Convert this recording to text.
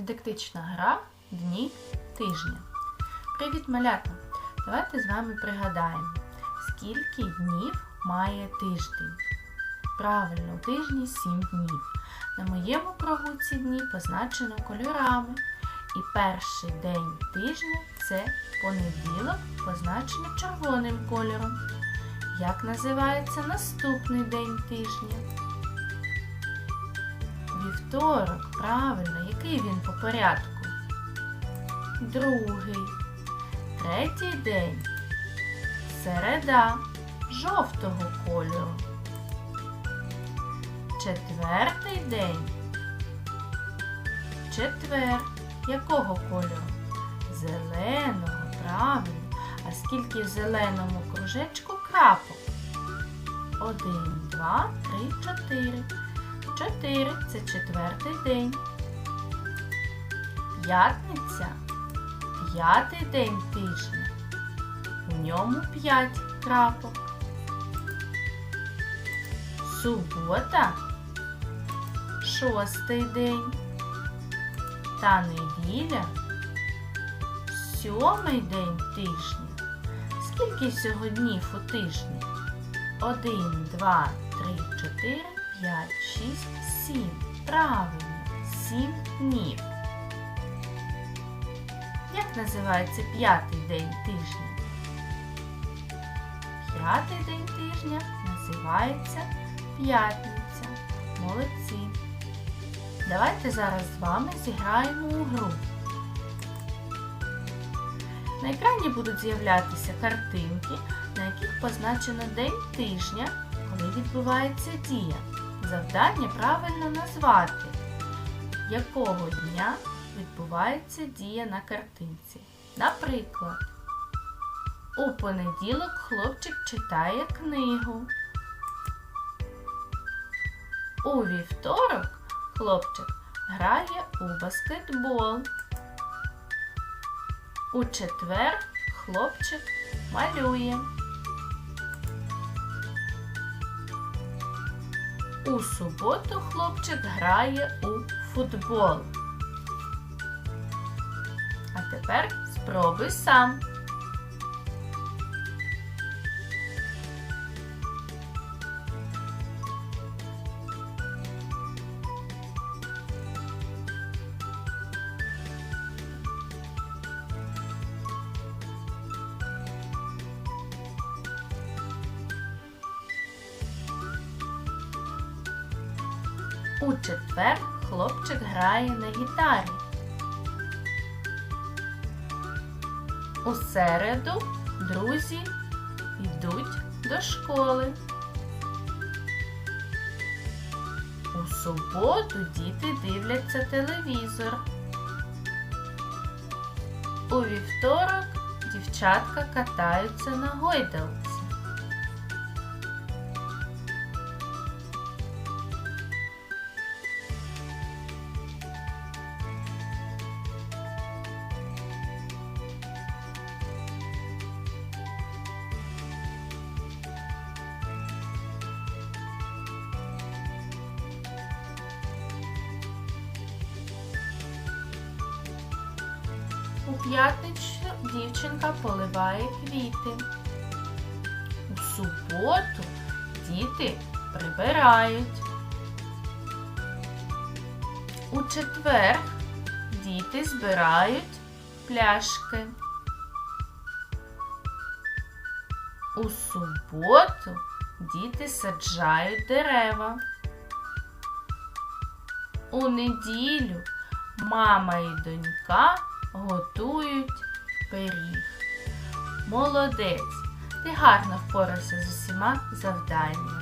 Дидактична гра Дні тижня. Привіт, малята! Давайте з вами пригадаємо, скільки днів має тиждень. Правильно, у тижні 7 днів. На моєму кругу ці дні позначено кольорами. І перший день тижня це понеділок, позначено червоним кольором. Як називається наступний день тижня? Вівторок, правильно, який він по порядку? Другий. Третій день. Середа жовтого кольору. Четвертий день. Четвер. Якого кольору? Зеленого, правильно. А скільки в зеленому кружечку крапок? Один, два, три, чотири. Чотири це четвертий день. П'ятниця п'ятий день тижня. В ньому п'ять крапок. Субота шостий день. Та неділя сьомий день тижня. Скільки всього днів у тижні? Один, два, три, чотири, п'ять, шість, сім. Правильно, сім днів. Як називається п'ятий день тижня? П'ятий день тижня називається п'ятниця. Молодці. Давайте зараз з вами зіграємо у гру. На екрані будуть з'являтися картинки, на яких позначено день тижня, коли відбувається дія. Завдання правильно назвати, якого дня відбувається дія на картинці. Наприклад, у понеділок хлопчик читає книгу. У вівторок хлопчик грає у баскетбол. У четвер хлопчик малює. У суботу хлопчик грає у футбол. А тепер спробуй сам. У четвер хлопчик грає на гітарі. У середу друзі йдуть до школи. У суботу діти дивляться телевізор. У вівторок дівчатка катаються на гойдалці. У п'ятницю дівчинка поливає квіти. У суботу діти прибирають. У четвер діти збирають пляшки. У суботу діти саджають дерева. У неділю мама і донька готують пиріг. Молодець! Ти гарно впорався з усіма завданнями.